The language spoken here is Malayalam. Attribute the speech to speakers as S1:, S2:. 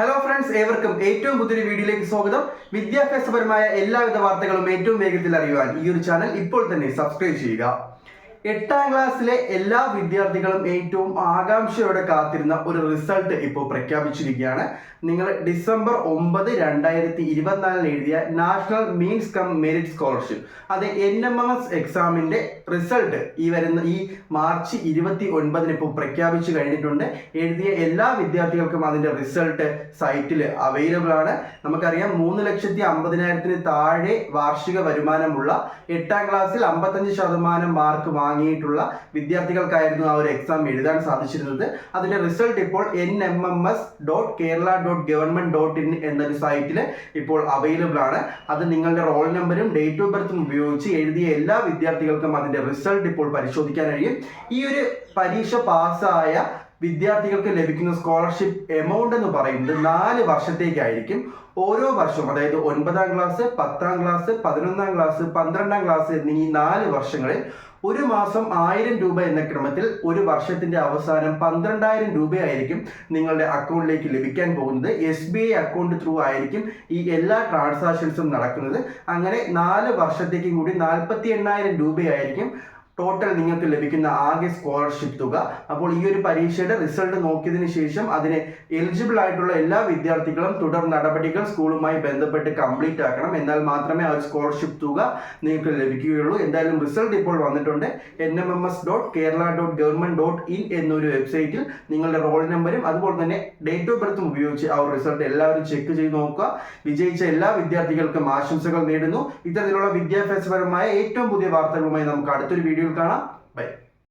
S1: ഹലോ ഫ്രണ്ട്സ് ഏവർക്കും ഏറ്റവും പുതിയൊരു വീഡിയോയിലേക്ക് സ്വാഗതം. വിദ്യാഭ്യാസപരമായ എല്ലാവിധ വാർത്തകളും ഏറ്റവും വേഗത്തിൽ അറിയുവാൻ ഈ ഒരു ചാനൽ ഇപ്പോൾ തന്നെ സബ്സ്ക്രൈബ് ചെയ്യുക. എട്ടാം ക്ലാസ്സിലെ എല്ലാ വിദ്യാർത്ഥികളും ഏറ്റവും ആകാംക്ഷയോടെ കാത്തിരുന്ന ഒരു റിസൾട്ട് ഇപ്പോൾ പ്രഖ്യാപിച്ചിരിക്കുകയാണ്. നിങ്ങൾ ഡിസംബർ ഒമ്പത് രണ്ടായിരത്തി ഇരുപത്തിനാലിന് എഴുതിയ national means cum merit scholarship. അത് എൻ എം എസ് എക്സാമിന്റെ റിസൾട്ട് ഈ വരുന്ന ഈ മാർച്ച് ഇരുപത്തി ഒൻപതിന് ഇപ്പോൾ പ്രഖ്യാപിച്ചു കഴിഞ്ഞിട്ടുണ്ട്. എഴുതിയ എല്ലാ വിദ്യാർത്ഥികൾക്കും അതിന്റെ റിസൾട്ട് സൈറ്റിൽ അവൈലബിൾ ആണ്. നമുക്കറിയാം മൂന്ന് ലക്ഷത്തി അമ്പതിനായിരത്തിന് താഴെ വാർഷിക വരുമാനമുള്ള എട്ടാം ക്ലാസ്സിൽ അമ്പത്തഞ്ച് ശതമാനം മാർക്ക് വാങ്ങിയിട്ടുള്ള വിദ്യാർത്ഥികൾക്കായിരുന്നു ആ ഒരു എക്സാം എഴുതാൻ സാധിച്ചിരുന്നത്. അതിന്റെ റിസൾട്ട് ഇപ്പോൾ N M M S dot Kerala dot government dot in എന്നൊരു സൈറ്റിൽ ഇപ്പോൾ അവൈലബിൾ ആണ്. അത് നിങ്ങളുടെ റോൾ നമ്പറും ഡേറ്റ് ഓഫ് ബർത്തും ഉപയോഗിച്ച് എഴുതിയ എല്ലാ വിദ്യാർത്ഥികൾക്കും അതിന്റെ റിസൾട്ട് ഇപ്പോൾ പരിശോധിക്കാൻ കഴിയും. ഈ ഒരു പരീക്ഷ പാസ്സായ വിദ്യാർത്ഥികൾക്ക് ലഭിക്കുന്ന സ്കോളർഷിപ്പ് എമൗണ്ട് എന്ന് പറയുന്നത് നാല് വർഷത്തേക്കായിരിക്കും. ഓരോ വർഷവും അതായത് ഒൻപതാം ക്ലാസ് പത്താം ക്ലാസ് പതിനൊന്നാം ക്ലാസ് പന്ത്രണ്ടാം ക്ലാസ് എന്നീ നാല് വർഷങ്ങളിൽ ഒരു മാസം ആയിരം രൂപ എന്ന ക്രമത്തിൽ ഒരു വർഷത്തിന്റെ അവസാനം പന്ത്രണ്ടായിരം രൂപയായിരിക്കും നിങ്ങളുടെ അക്കൗണ്ടിലേക്ക് ലഭിക്കാൻ പോകുന്നത്. S B I account through ആയിരിക്കും ഈ എല്ലാ ട്രാൻസാക്ഷൻസും നടക്കുന്നത്. അങ്ങനെ നാല് വർഷത്തേക്കും കൂടി നാൽപ്പത്തി എണ്ണായിരം രൂപയായിരിക്കും ടോട്ടൽ നിങ്ങൾക്ക് ലഭിക്കുന്ന ആകെ സ്കോളർഷിപ്പ് തുക. അപ്പോൾ ഈ ഒരു പരീക്ഷയുടെ റിസൾട്ട് നോക്കിയതിന് ശേഷം അതിന് എലിജിബിൾ ആയിട്ടുള്ള എല്ലാ വിദ്യാർത്ഥികളും തുടർ നടപടികൾ സ്കൂളുമായി ബന്ധപ്പെട്ട് കംപ്ലീറ്റ് ആക്കണം. എന്നാൽ മാത്രമേ ആ ഒരു സ്കോളർഷിപ്പ് തുക നിങ്ങൾക്ക് ലഭിക്കുകയുള്ളൂ. എന്തായാലും റിസൾട്ട് ഇപ്പോൾ വന്നിട്ടുണ്ട്. N M M S dot Kerala dot government dot in എന്നൊരു വെബ്സൈറ്റിൽ നിങ്ങളുടെ റോൾ നമ്പറും അതുപോലെ തന്നെ ഡേറ്റ് ഓഫ് ബർത്തും ഉപയോഗിച്ച് ആ ഒരു റിസൾട്ട് എല്ലാവരും ചെക്ക് ചെയ്ത് നോക്കുക. വിജയിച്ച എല്ലാ വിദ്യാർത്ഥികൾക്കും ആശംസകൾ നേടുന്നു ഇത്തരത്തിലുള്ള വിദ്യാഭ്യാസപരമായ ഏറ്റവും പുതിയ വാർത്തകളുമായി നമുക്ക് അടുത്തൊരു വീഡിയോ കാണാം. ബൈ